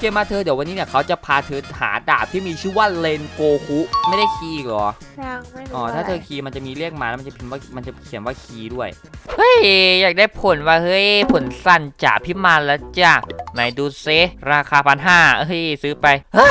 เคมาเธอเดี๋ยววันนี้เนี่ยเขาจะพาเธอหาดาบที่มีชื่อว่าเลนโกคุไม่ได้คีย์อีกเหรอยังไม่รู้อ๋อถ้าะไรเธอคีย์มันจะมีเรียกมาแล้วมันจะพิมพ์ว่ามันจะเขียนว่าคีย์ด้วยเฮ้ยอยากได้ผลว่าเฮ้ยผลสั้นจ่าพิมานแล้วจ้ะไหนดูเซราคาพันห้าเฮ้ยซื้อไปฮะ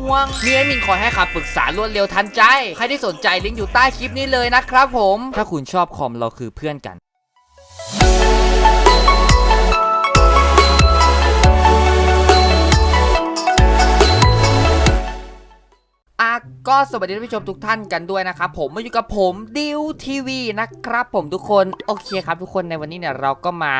ห่วงมีแอดมินคอยให้คำปรึกษารวดเร็วทันใจ ใครที่สนใจลิงก์อยู่ใต้คลิปนี้เลยนะครับผม ถ้าคุณชอบคอมเราคือเพื่อนกัน ก็สวัสดีท่านผู้ชมทุกท่านกันด้วยนะครับผมมาอยู่กับผมดิวทีวีนะครับผมทุกคนโอเคครับทุกคนในวันนี้เนี่ยเราก็มา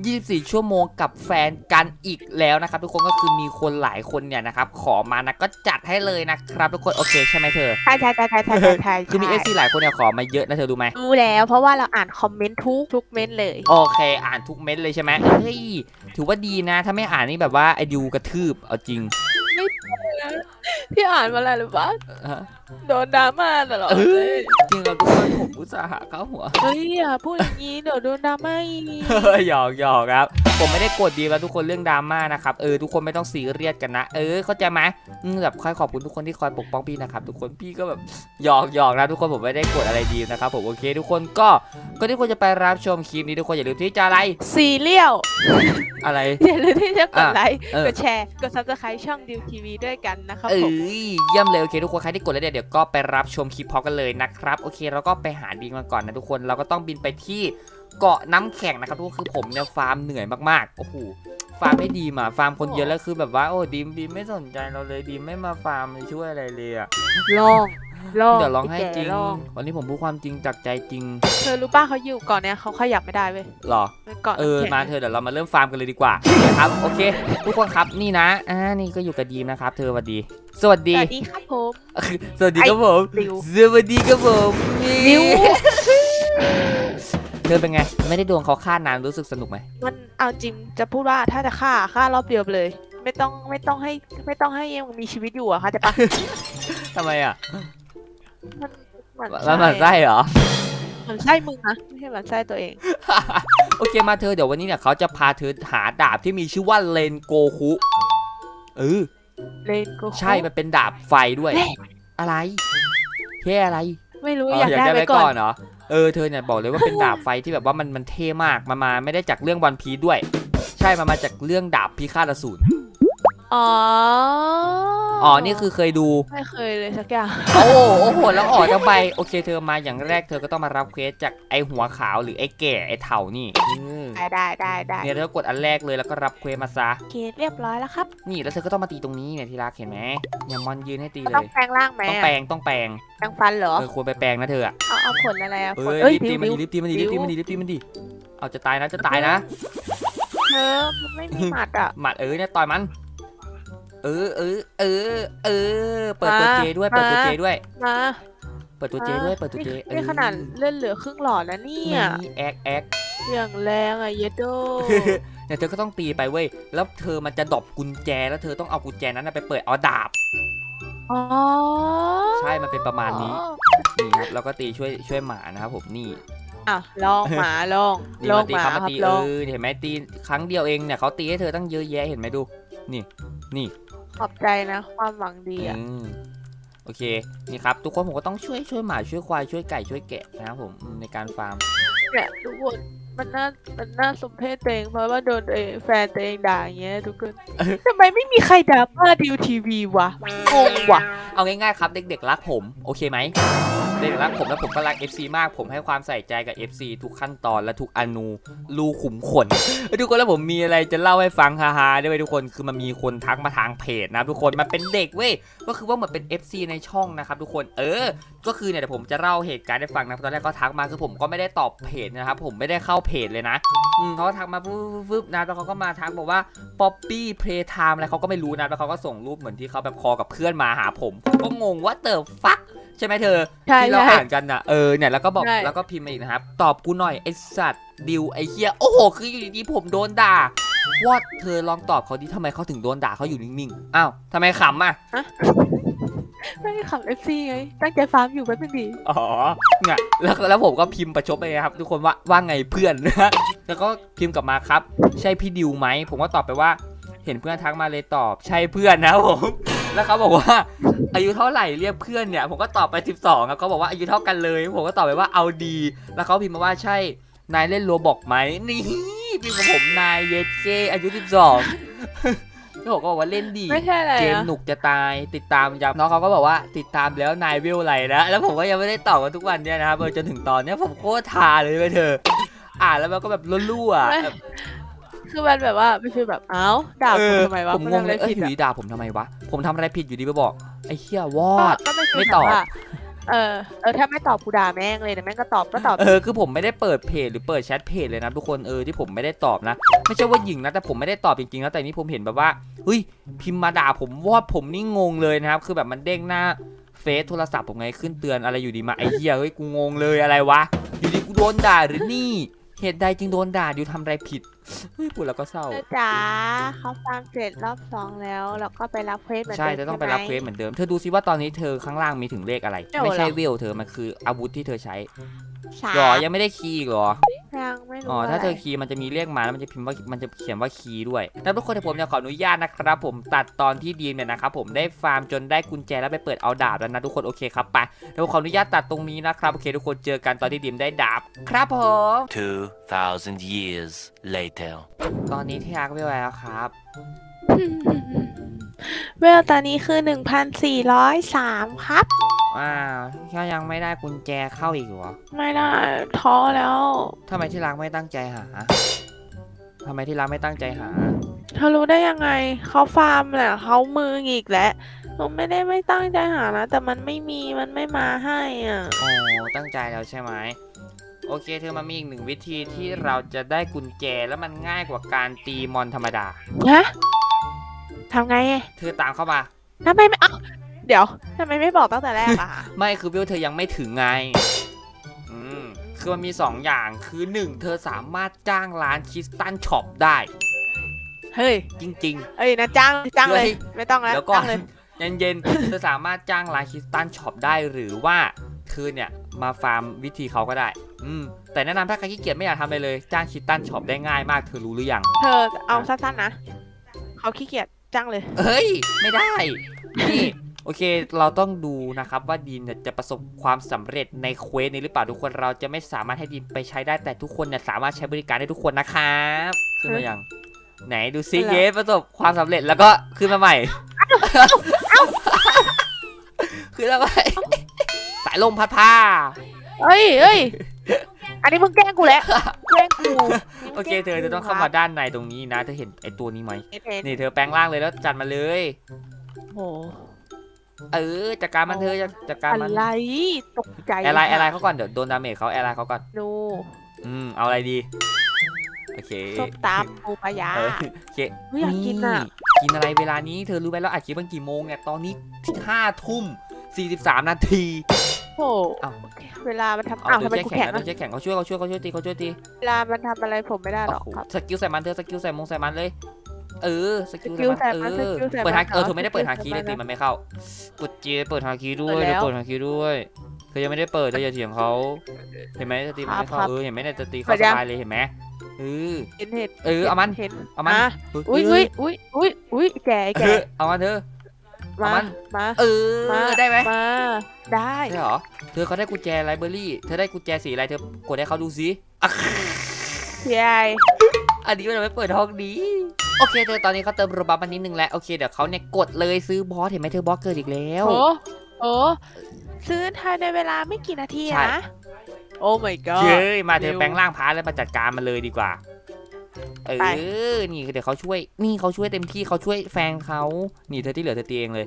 24 ชั่วโมงกับแฟนกันอีกแล้วนะครับทุกคนก็คือมีคนหลายคนเนี่ยนะครับขอมานะก็จัดให้เลยนะครับทุกคนโอเคใช่ไหมเธอ ใช่ใช่ใช่ใช่ใช่ใช่ใช่คือมีเอฟซีหลายคนเนี่ยขอมาเยอะนะเธอดูไหมรู้แล้วเพราะว่าเราอ่านคอมเมนต์ทุกทุกเมนต์เลยโอเค อ่านทุกเม็ดเลยใช่ไหมเฮ้ยถือว่าดีนะ ถ้าไม่อ่านนี่แบบว่าไอดิวกระทืบเอาจริง ที่อ่านมาแล้วหรือปะเออโดนดราม่าตลอดเอเลอยจริงเราทุกคนผมอุตส่าห์หาเข้าหัว เฮ้ยอย่าพูดอย่างนี้เดี๋ยวโดนดราม่าอีก หยอกหยอกครับ ผมไม่ได้โกรธดีแล้วทุกคนเรื่องดราม่านะครับเออทุกคนไม่ต้องซีเรียสกันนะ เออเข้าใจไหมอืมแบบคอยขอบคุณทุกคนที่คอยปกป้องพี่นะครับทุกคนพี่ก็แบบหยอกหยอกนะทุกคนผมไม่ได้โกรธอะไรดีนะครับผมโอเค ทุกคนก็ก็ที่ควรจะไปรับชมคลิปนี้ทุกคนอย่าลืมที่จะอะไรซีเรียลอะไรอย่าลืมที่จะกดอะไลค์เออกดแชร์กดซับสไครต์ช่องดิวทีวีด้วยกันนะครับเอ้ผมยเยี่ยมเลยโอเคทุกคนใครที่กดแล้วเนี่ยเดี๋ยวก็ไปรับชมคลิปพร้อมกันเลยนะครับโอเคเราก็ไปหาดีมาก่อนนะทุกคนเราก็ต้องบินไปที่ เกาะน้ำแข็งนะครับทุกคนคือผมเนี่ยฟาร์มเหนื่อยมากๆโอ้โหฟาร์มไม่ดีมาฟาร์มคนเยอะแล้วคือแบบว่าโอ้ดีมดีมไม่สนใจเราเลยดีมไม่มาฟาร์มไม่ช่วยอะไรเลยอะลองลองเดี๋ยวร้องให้ไแก่จริงลองวันนี้ผมพูดความจริงจากใจจริงเธอรู้ป่ะเขาอยู่ก่อนเนี้ยเขาขยับไม่ได้เว้ยหรอมันเกาะเออน้ำแข็งมาเธอะเดี๋ยวเรามาเริ่มฟาร์มกันเลยดีกว่านะครับโอเค ทุกคนครับนี่นะอ่านี่ก็อยู่กับดีมนะครับ เธอสวัสดี สวัสสดีวัสดีครับผมสวัสดีครับผมดิวสวัสดีครับผมดิว เธอเป็นไง ไม่ได้โดนเขาฆ่านานรู้สึกสนุกไหมมันเอาจริงจะพูดว่าถ้าจะฆ่าฆ่ารอบเดียวไปเลย ไม่ต้องไม่ต้องให้ไม่ต้องให้ยังมีชีวิตอยู่อะค่ะจะปะทำไมอะมันมันมันหมันไส้เหรอ มันไส้มึงนะไม่ใช่มันไส้ตัวเอง โอเคมาเธอเดี๋ยววันนี้เนี่ยเขาจะพาเธอหาดาบที่มีชื่อว่าเลนโกคุเออเลนโกใช่มันเป็นดาบไฟด้วย เฮ้ย อะไรแค่อะไรไม่รู้อ๋ออยากได้ไปก่อน เหรอ เออเธอเนี่ยบอกเลยว่าเป็นดาบไฟที่แบบว่ามันมันเท่มากมันมาไม่ได้จากเรื่องวันพีด้วย ใช่มันมาจากเรื่องดาบพิฆาตอสูร อ๋ออ๋อนี่คือเคยดู ไม่เคยเลยสักอย่างโอ้โหโอ้โหแล้วออกทำไมโอเค เธอมาอย่างแรกเธอก็ต้องมารับเควสจากไอหัวขาวหรือไอแก่ไอเถานี่อืมได้ได้ได้ได้เนี่ยเธอกดอันแรกเลยแล้วก็รับเควสมาซะโอเคเรียบร้อยแล้วครับนี่แล้วเธอก็ต้องมาตีตรงนี้เนี่ยที่รักเห็นไหมเนี่ยมอนยืนให้ตีเลต้องย แปลงร่างไหมต้องอะแปลงต้องแปลงแปลงฟันเหรอเออควรไปแปลงนะเธออะเอาเอาผลอะไรอะเอผลอเอ้ยรีบดิตีวมันดิดีวรีบตีมันดีรีบตีมันดีรีบตีมันดีเอาจะตายนะจะตายนะ เธอมันไม่มีหมัดอะหมัดเออเนี่ยต่อยมัน เออเออเออเออ เปิดตัวมาเจด้วย เปิดตัวมาเจด้วย มาเปิดตัวเจด้วย เปิดตัวเจนี่นี่ขนาดเลื่อนเหลือครึ่งหลอดแล้วเนี่ยนี่แอกแอกอย่างแรงอะเยดโดเนี่ยเธอก็ต้องตีไปเว้ย แล้วเธอมันจะดรอปกุญแจ แล้วเธอต้องเอากุญแจนั้นนะไปเปิดเอาดาบอ๋อใช่ มันเป็นประมาณนี้ นี่ครับ แล้วก็ตีช่วยช่วยหมานะครับผม นี่อะลองหมาลองนี่ลองมาตีหมาเขามาครับตีลเอองอเห็นไหมตีครั้งเดียวเองเนี่ยเขาตีให้เธอตั้งเยอะแยะเห็นไหมดู นี่ นี่ ขอบใจนะ ความหวังดีอะอืมโอเคนี่ครับ ทุกคนผมก็ต้องช่วยช่วยหมาช่วยควายช่วยไก่ช่วยแกะนะครับผมอืมในการฟาร์ม เนี่ยทุกคนมันน่ามันน่าสมเพชตัวเองเพราะว่าโดนตัวเองแฟนตัวเองด่าอย่างเงี้ยทุกคนทำไมไม่มีใครด่าป้าดิวทีวีวะงงวะเอาง่ายๆครับ เด็กๆรักผม โอเคไหมเด็กรักผมและผมก็รัก FC มาก ผมให้ความใส่ใจกับ FC ทุกขั้นตอนและทุกอนูรูขุมขนทุกคนแล้วผมมีอะไรจะเล่าให้ฟังฮาๆด้วยทุกคนคือมันมีคนทักมาทางเพจนะทุกคนมันเป็นเด็กเว้ยก็คือว่าเหมือนเป็น FC ในช่องนะครับทุกคนเออ ก็คือเนี่ยเดี๋ยวผมจะเล่าเหตุการณ์ให้ฟังนะตอนแรกก็ทักมาคือผมก็ไม่ได้ตอบเพจนะครับผมไม่ได้เข้าเพจเลยนะอืมเขาทักมาปุ๊บบนะแล้วเขาก็มาทักบอกว่าป๊อปปี้เพลย์ไทม์อะไรเขาก็ไม่รู้นะแล้วเขาก็ส่งรูปเหมือนที่เขาแบบคอกับเพื่อนมาหาผม ก็งงว่าเติร์ฟัก ใช่ไหมเธอใช่ที่เราใช่ อ่านกันนะเออเนี่ยแล้วก็บอกใช่ แล้วก็พิมพ์มาอีกนะครับ ตอบกูหน่อยไอสัตว์ดิวไอเฮียโอ้โหคืออยู่ดีๆผมโดนด่าวอดเธอลองตอบเขาดิทำไมเขาถึงโดนด่าเขาอยู่นิ่งๆอ้าวทำไมขำอะไม่ได้ขับเอฟซีไง ตั้งใจฟาร์มอยู่แป๊บนึงดีอ๋อเนี่ยแล้วแล้วผมก็พิมพ์ประชดไปครับ ทุกคนว่าว่าไงเพื่อน แล้วก็พิมพ์กลับมาครับ ใช่พี่ดิวไหมผมก็ตอบไปว่า เห็นเพื่อนทักมาเลยตอบใช่เพื่อนนะผม แล้วเขาบอกว่าอายุเท่าไหร่เรียกเพื่อนเนี่ย ผมก็ตอบไป 12ครับเขาบอกว่าอายุเท่ากันเลย ผมก็ตอบไปว่าเอาดี แล้วเขาพิมพ์มาว่าใช่นายเล่นโรบอกไหมนี่พิมพ์กับผมนายเยสเจอายุ 12แล้วผมก็บอกว่าเล่นดีไม่ใช่อะไรเกมอะหนุกจะตายติดตามย้ำน้องเขาก็บอกว่าติดตามแล้วนายวิวอะไรนะแล้วผมก็ยังไม่ได้ตอบกันทุกวันเนี่ยนะครับเออจนถึงตอนเนี้ยผมโคตรทาเลยไปเธออ่านแล้วมันก็แบบรั่วๆอะไม่ คือมันแบบว่าไม่ใช่แบบเอ้าด่าเอผมอทำไมวะผมงงเลยทำอะไรเอ้ยผิดอยู่อะดีด่าผมทำไมวะ ผมทำอะไรผิดอยู่ดีไปบอก ไอ้เหี้ยวอก็ด ก็ไม่ไม่ไม่ตตออบบเออเออถ้าไม่ตอบกูด่าแม่งเลยนะแม่งก็ตอบก็ตอบ เออคือผมไม่ได้เปิดเพจหรือเปิดแชทเพจเลยนะทุกคนเออที่ผมไม่ได้ตอบนะ ไม่ใช่ว่าหยิงนะแต่ผมไม่ได้ตอบจริงๆนะแต่นี่ผมเห็นแบบว่าเฮ้ยพิมพ์มาด่าผมวอดผมนี่งงเลยนะครับคือแบบมันเด้งหน้าเฟซโทรศัพท์ผมไงขึ้นเตือนอะไรอยู่ดีมาไอ้เหี้ยเฮ้ยกูงงเลยอะไรวะอยู่ดีกูโดนด่าหรือนี่ เหตุใดจึงโดนด่าอยู่ทำอะไรผิดเฮ้ยพูดแล้วก็เศร้าเออจ๋าเขาฟาร์มเสร็จรอบสองแล้วแล้วก็ไปรับเควสเหมือนใช่เดิมเธอต้องไปหมรับเควสเหมือนเดิม เธอดูซิว่าตอนนี้เธอข้างล่างมีถึงเลขอะไร ไม่เอาไม่ใช่หรอเวลเธอ มันคืออาวุธที่เธอใช้สามหรอ ยังไม่ได้คีย์อีกเหรอ ยังไม่รู้อ๋อถ้าะไรเธอคีย์มันจะมีเลขมาแล้วมันจะพิมพ์ว่ามันจะเขียนว่าคีย์ด้วยแล้วทุกคนเดี๋ยวผมจะขออนุญาตนะครับผมตัดตอนที่ดีมเนี่ยนะครับผมได้ฟาร์มจนได้กุญแจแล้วไปเปิดเอาดาบแล้วนะทุกคนโอเคครับไปเดี๋ยวผมขออนุญาตตัดตรงนี้นะครับโอเคทุกคนเจอกันตอนที่ดีมได้ดาบครับผม 2,000 years later. ตอนนี้ที่รักเวลแล้วครับ เวลตอนนี้คือหนึ่งพันสี่ร้อยสามครับ ว้าวก็ยังไม่ได้กุญแจเข้าอีกเหรอไม่ได้ท้อแล้ว ทำไมที่รักไม่ตั้งใจหาทำไมที่รักไม่ตั้งใจหา เธอรู้ได้ยังไงเขาฟาร์มแหละเขามืออีกแล้วเราไม่ได้ไม่ตั้งใจหานะ แต่มันไม่มีมันไม่มาให้อะ โอ้ตั้งใจแล้วใช่ไหม โอเค เธอมามีอีกหนึ่งวิธีที่เราจะได้กุญแจแล้วมันง่ายกว่าการตีมอนธรรมดา ฮะ ทำไงอะเธอตามเข้ามา ทำไมไม่เอ้าเดี๋ยวทำไมไม่บอกตั้งแต่แรกอะคะไม่คือวิวเธอยังไม่ถึงไง อืมคือมันมี 2 อย่างคือ 1 เธอสามารถจ้างร้านคิสตันช็อปได้ เฮ้ยจริงเอ้ยนะจ้างจ้างเลยเฮ้ยไม่ต้องๆแล้วเดี๋ยวก่อจ้านงเลยเย็นๆ เธอสามารถจ้างร้านคิสตันช็อปได้หรือว่าเธอเนี่ยมาฟาร์มวิธีเขาก็ได้ อืม แต่แนะนำถ้าใครขี้เกียจไม่อยากทำอะไรเลย จ้างคิสตันช็อปได้ง่ายมากเธอรู้หรือยัง เธอเอาสั้นๆนะเขาขี้เกียจ จ้างเลย เฮ้ย ไม่ได้ นี่ โอเค เราต้องดูนะครับว่าดีมเนี่ยจะประสบความสำเร็จในเควสนี้หรือเปล่าทุกคนเราจะไม่สามารถให้ดีมไปใช้ได้แต่ทุกคนเนี่ยสามารถใช้บริการได้ทุกคนนะครับขึ้นมายังไหนดูซิอะไรเยสประสบความสำเร็จแล้วก็ขึ้นมาใหม่ขึ้นมาใหม่สายลมพัดผ้าเอ้ยเอ้ยอันนี้มึงแกล้งกูแล้วแกล้งกู โอเค เธอจะต้องเข้ามาด้านในตรงนี้นะ เธอเห็นไอตัวนี้ไหมเห็นเห็นนี่เธอแปลงร่างเลยแล้วจัดมาเลยโอ้เออจัดการมันเธอจัดการมันอะไรตกใจแอร์ไลน์แอร์ไลน์เขาก่อนเดี๋ยวโดนดาเมจเขาแอร์ไลน์เขาก่อนดูอืมเอาอะไรดีโอเคส้มตำปูปลายาเออโอเคเฮ้ยอยากกินอะกินอะไรเวลานี้เธอรู้ไหมเราอัดคลิปมันกี่โมงเนี่ยตอนนี้ห้าทุ่มสี่สิบสามนาที โอ้เอ้าโอเคเวลามันทำเอาอ้าวเดี๋ยทำวไมแช่กูแข็งแข็งแล้วอะเดี๋ยวแช่แข็งเขาช่วยเขาช่วยเขาช่วยตีเขาช่วยตีเวลามันทำอะไรผมไม่ได้หรโอ้อกโหครับ สกิลใส่มันเธอสกิลใส่มงใส่มันเลยเออสกิลสกิลใส่มันใส่เอมันอสกิลใส่มันเปิดฮาเออเหรอเธอไม่ได้เปิดฮาคีสกิเลลยใส่ตีมันมันไม่เข้ากดเจเปิดฮาคีด้วยเปิดเดี๋แล้ยววเปิดฮาคีด้วยเธอยังไม่ได้เปิดเธออย่าเถียงเขาเห็นไหมจะตีมันไม่เข้าครับเออเห็นไหมเนี่ยจะตีเปิเขาดสยัง บายเลยเห็นไหมเออ เห็นเห็นเออเอามัน เห็นเอามันมาเอุ้ยอุ้ยอุ้ยอุ้ยอุ้ยแก่เอแก่อเอามันเธอเอา มามัน มาเอมาอ ได้ไหมมาได้ใช่เหรอ เธอเขาได้กุญแจไลบรารีเธอได้กุญแจสีอะไร เธอกดให้เขาดูสิอะพี่ไออันนี้มันไม่เปิดห้องนี้ โอเค เธอตอนนี้เขาเติมโรบัคมานิดนึงแล้ว โอเค เดี๋ยวเขาเนี่ยกดเลยซื้อบอส เห็นไหมเธอบอสเกิดอีกแล้ว โอ้โอ้ซื้อภายในเวลาไม่กี่นาทีใช่อะนะ โอ้ my god เย้ยมาเธอเร็วแปลงร่างพาร์ทแล้วมาจัดการมันเลยดีกว่า เอไปอนี่เดี๋ยวเขาช่วย นี่เขาช่วยเต็มที่เขาช่วยแฟนเขานี่เธอที่เหลือเธอตีเองเลย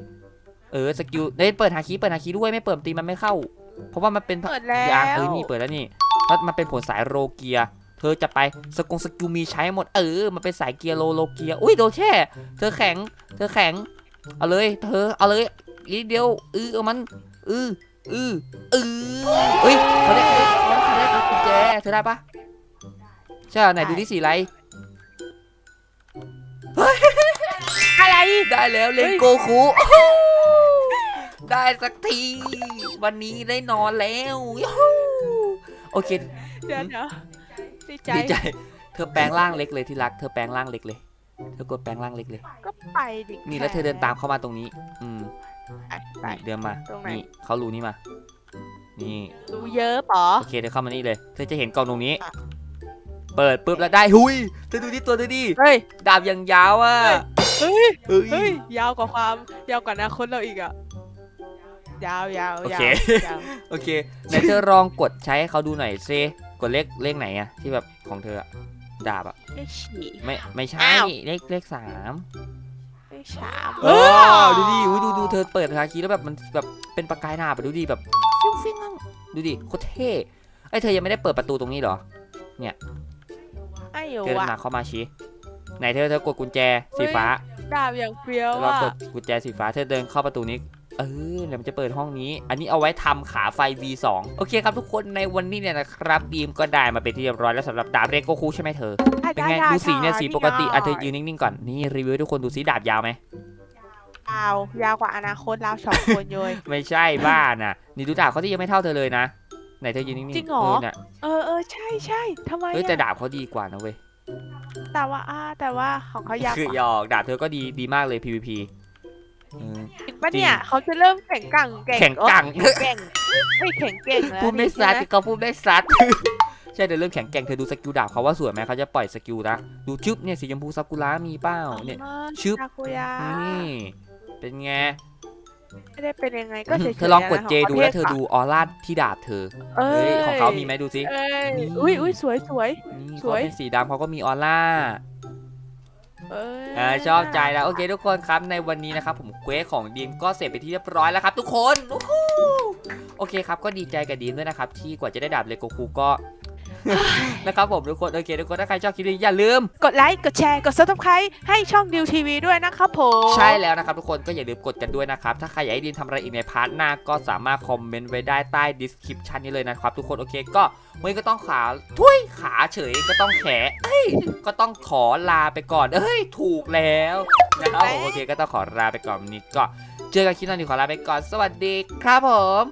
เออ สกิลเด้ยเปิดฮาคิเปิดฮาคิด้วย ไม่เปิดตีมันไม่เข้า เพราะว่ามันเป็นเปิดแล้วยางเออนี่เปิดแล้วนี่แล้วมันเป็นผลสายโรเกีย เธอจะไปสกงสกิลมีใช้หมด เออ มันเป็นสายเกียร์โลโลเกีย อุ้ยโดนแช่ เธอแข็ง เธอแข็ง เอาเลย เธอ เอาเลยอีกนิดเดียวเออเอามันเออเออเออเฮ้ยเขาได้เขาได้เขาได้เขาได้กุญแจเธอได้ปะใช่เหรอไหนดูที่สีอะไร อะไร ได้แล้วเลนโกคุได้สักที วันนี้ได้นอนแล้วยูฮูโอเคเดี๋ยวเดี๋ยวดีใจดีใจ เธอแปลงร่างเล็กเลยที่รัก เธอแปลงร่างเล็กเลย เธอกดแปลงร่างเล็กเลย ก็ไปดินี่แล้วเธอเดินตามเข้ามาตรงนี้ อืมไปไปนี่เดินมาตรงไหนนี่เขารูนี่มา นี่ดูเยอะปอโอเคเธอเข้ามานี่เลย เธอจะเห็นกล่องตรงนี้อะเปิดปุ๊บแล้วได้ หุยเธอดูที่ตัวเธอดิ เฮ้ย ดาบยังยาวอะ เฮ้ยเฮ้เฮ้ยยยาวกว่าความยาวกว่าอนาคตเราอีกอะยาวยาวโอยาเควยาวโอเค ไหนเธอลองกดใช้ให้เขาดูหน่อยซิกดเลขเลขไหนอะที่แบบของเธออะดาบอะไอ้ฉี่ ไม่ไม่ใช่อ้าว เลขเลขสามไอ้ฉามเออดูดิอุ๊ยดูดูเธอเปิดฮาคีแล้วแบบมันแบบเป็นประกายหน้าบอะดูดิแบบฟิ้งฟิ้งอะดูดิโคตรเท่ไอยเธอยังไม่ได้เปิดประตูตรงนี้เหรอไอ้โยเธอเดินอะมาเข้ามาชี้ ไหนเธอเธอกดกุญแจสีฟ้าดาบอย่างเฟี้ยวแล้วอะกดกุญแจสีฟ้าเธอเดินเข้าประตูนี้เออเดี๋ยวมันจะเปิดห้องนี้ อันนี้เอาไว้ทำขาไฟ V2 โอเคครับทุกคนในวันนี้เนี่ยนะครับบีมก็ได้มาเป็นที่เรียบร้อยแล้วสำหรับดาบเรโกคูใช่ไหมเธอ เป็นไงดูสีเนี่ยสีปกติอะเธอยืนนิ่งๆก่อนนี่รีวิวให้ทุกคนดูสีดาบยาวไหมยาวยาวกว่าอนาคตเราสองคนโยยไม่ใช่บ้าน่ะนี่ดูดาบเขาที่ยังไม่เท่าเธอเลยนะไหนเธอยืนนิ่งๆจริงเหรอเเนี่ยเออเออใช่ใช่ทำไมเฮ้ยอะแต่ดาบเขาดีกว่านะเว้ย แต่ว่าอ่าแต่ว่าของเขายาวคือกหยว่าอกดาบเธอก็ดีดีมากเลย PVP เออจริงปะเนี่ยเขาจะเริ่มแข่งกังแก่งแข่งกังเอ้ยแข่งไม่แข่งเก่งแล้วพูดไม่นี่ซัดใช่หเขาพูดไม่ซัด ใช่เดี๋ยวเริ่มแข็งแกร่งเธอดูสกิลดาบเขาว่าสวยไหมเขาจะปล่อยสกิลนะดูชึบเนี่ยสีชมพูซากุระมีเป้าเนี่ยอ๋อชึบซากุยะนี่เป็นไง ไม่ได้เป็นยังไงก็เฉยๆเธอลองกดนะเจขดูประแล้วภทเธอดูออร่าที่ดาบเธอเอ้เฮ้ยยของเขามีไหมดูสิเอ้ยนี่อุ้ยอุ้ยสวยสวย นี่สเขาวย เป็นสีดำเขาก็มีออร่า เอ้ยเออชอบใจแล้วโอเคทุกคนครับในวันนี้นะครับผมเควสของดีมก็เสร็จไปที่เรียบร้อยแล้วครับ ทุกคนวู้ฮู้โอเคครับก็ดีใจกับดีมด้วยนะครับที่กว่าจะได้ดาบเลโกคูก็ นะครับผมทุกคนโอเคทุกคนถ้าใครชอบคลิปนี้อย่าลืม กดไลค์ กดแชร์ กด subscribe ให้ช่องดิวทีวีด้วยนะครับผม ใช่แล้วนะครับทุกคนก็อย่าลืมกดกันด้วยนะครับ ถ้าใครอยากให้ดีมทำอะไรอีกในพาร์ทหน้าก็สามารถคอมเมนต์ไว้ได้ใต้ description นี้เลยนะครับทุกคนโอเคก็วันนี้ก็ต้องขาทุยขาเฉยก็ต้องแขเอ้ยก็ต้องขอลาไปก่อนเอ้ยถูกแล้วนะครับผมโอเคก็ต้องขอลาไปก่อนวันนี้ก็เจอกันคลิปหน้านี้ขอลาไปก่อนสวัสดีครับผม